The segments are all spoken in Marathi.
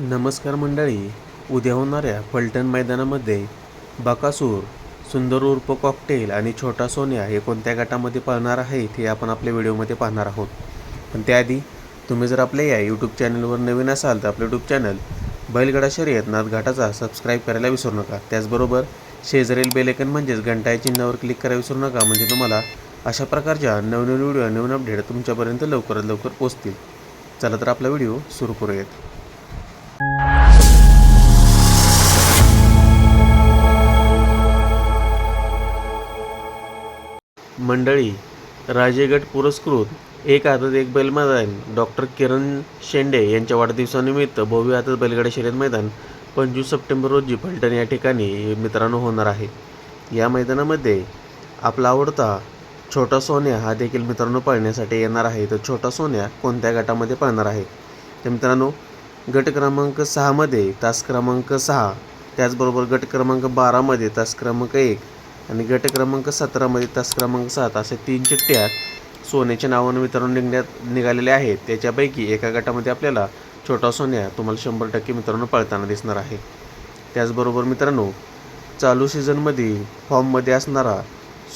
नमस्कार मंडळी. उद्या होणाऱ्या फलटण मैदानामध्ये बकासूर सुंदर उर्फ कॉकटेल आणि छोटा सोन्या हे कोणत्या गटामध्ये पळणार आहेत हे आपण आपल्या व्हिडिओमध्ये पाहणार आहोत. पण त्याआधी तुम्ही जर आपल्या या यूट्यूब चॅनलवर नवीन असाल तर आपलं यूट्यूब चॅनल बैलगडा शर्यत नाथघाटाचा सबस्क्राईब करायला विसरू नका. त्याचबरोबर शेजरील बेलेकन म्हणजेच घंटा या चिन्हावर क्लिक करायला विसरू नका. म्हणजे तुम्हाला अशा प्रकारच्या नवनवीन व्हिडिओ नवीन अपडेट तुमच्यापर्यंत लवकरात लवकर पोचतील चला तर आपला व्हिडिओ सुरू करूयात. मंडळी राजेगट पुरस्कृत एक हातात एक बैल मैदान डॉक्टर किरण शेंडे यांच्या वाढदिवसानिमित्त भव्य हातात बैलगाडी शर्यत मैदान पंचवीस सप्टेंबर रोजी फलटण या ठिकाणी मित्रांनो होणार आहे. या मैदानामध्ये आपला आवडता छोटा सोन्या हा देखील मित्रांनो पळण्यासाठी येणार आहे. तर छोटा सोन्या कोणत्या गटामध्ये पळणार आहे? तर मित्रांनो गट क्रमांक सहामध्ये तास क्रमांक सहा त्याचबरोबर गट क्रमांक बारामध्ये तास क्रमांक एक आणि गट क्रमांक सतरामध्ये तास क्रमांक सात असे तीन चिठ्ठ्या सोन्याच्या नावानं वितरण निघण्यात निघालेल्या आहेत त्याच्यापैकी एका गटामध्ये आपल्याला छोटा सोन्या तुम्हाला शंभर टक्के मित्रांनो पळताना दिसणार आहे. त्याचबरोबर मित्रांनो चालू सीझनमध्ये फॉर्ममध्ये असणारा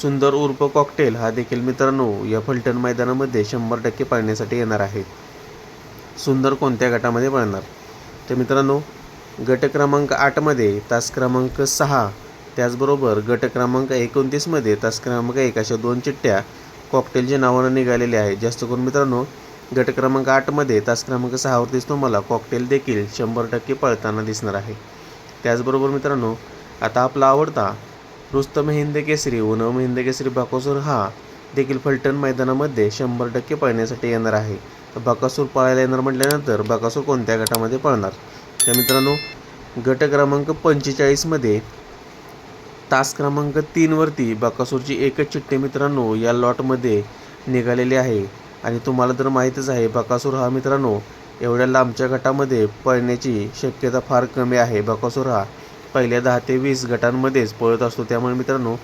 सुंदर उर्फ कॉकटेल हा देखील मित्रांनो या फलटण मैदानामध्ये शंभर टक्के पळण्यासाठी येणार आहे. सुंदर कोणत्या गटामध्ये पळणार? तर मित्रांनो गट क्रमांक आठमध्ये तास क्रमांक सहा त्याचबरोबर गट क्रमांक एकोणतीसमध्ये तास क्रमांक एक अशा दोन चिठ्ठ्या कॉकटेलच्या नावानं निघालेल्या आहेत. जास्त करून मित्रांनो गट क्रमांक आठमध्ये तास क्रमांक सहावरतीच तुम्हाला कॉकटेल देखील शंभर टक्के पळताना दिसणार आहे. त्याचबरोबर मित्रांनो आता आपला आवडता रुस्तम हिंद केसरी व नवम हिंद केसरी बाकोसूर हा देखील फलटण मैदानामध्ये शंभर टक्के पळण्यासाठी येणार आहे. बाकासूर बकासूर पळायला येणार म्हटल्यानंतर बकासूर कोणत्या गटामध्ये पळणार? तर मित्रांनो गट क्रमांक पंचेचाळीसमध्ये तास क्रमांक तीनवरती बकासूरची एकच चिठ्ठी मित्रांनो या लॉटमध्ये निघालेली आहे. आणि तुम्हाला तर माहीतच आहे बकासूर हा मित्रांनो एवढ्या लांबच्या गटामध्ये पळण्याची शक्यता फार कमी आहे. बकासूर हा पहिल्या दहा ते वीस गटांमध्येच पळत असतो. त्यामुळे मित्रांनो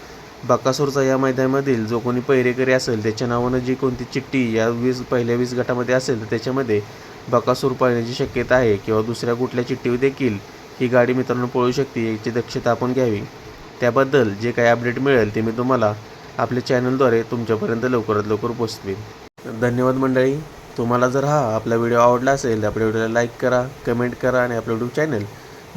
बकासूरचा या मैदानामधील जो कोणी पहिरेकरी असेल त्याच्या नावानं जी कोणती चिठ्ठी या वीस पहिल्या वीस गटामध्ये असेल तर त्याच्यामध्ये बकासूर पळण्याची शक्यता आहे. किंवा दुसऱ्या कुठल्या चिठ्ठीवर देखील ही गाडी मित्रांनो पळू शकते याची दक्षता आपण घ्यावी. त्याबद्दल जे काही अपडेट मिळेल ते मी तुम्हाला आपल्या चॅनलद्वारे तुमच्यापर्यंत लवकरात लवकर पोचवेन. धन्यवाद मंडळी. तुम्हाला जर हा आपला व्हिडिओ आवडला असेल तर आपल्या व्हिडिओला लाईक करा कमेंट करा आणि आपलं यूट्यूब चॅनल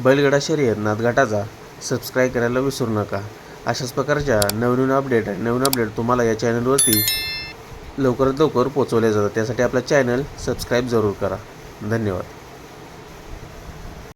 बैलगडा शर्यत नादघाटाचा सबस्क्राईब करायला विसरू नका. अशाच प्रकारच्या नवनवीन अपडेट आणि नवीन अपडेट तुम्हाला या चॅनलवरती लवकरात लवकर पोचवले जातात. त्यासाठी आपला चॅनल सबस्क्राईब जरूर करा. धन्यवाद.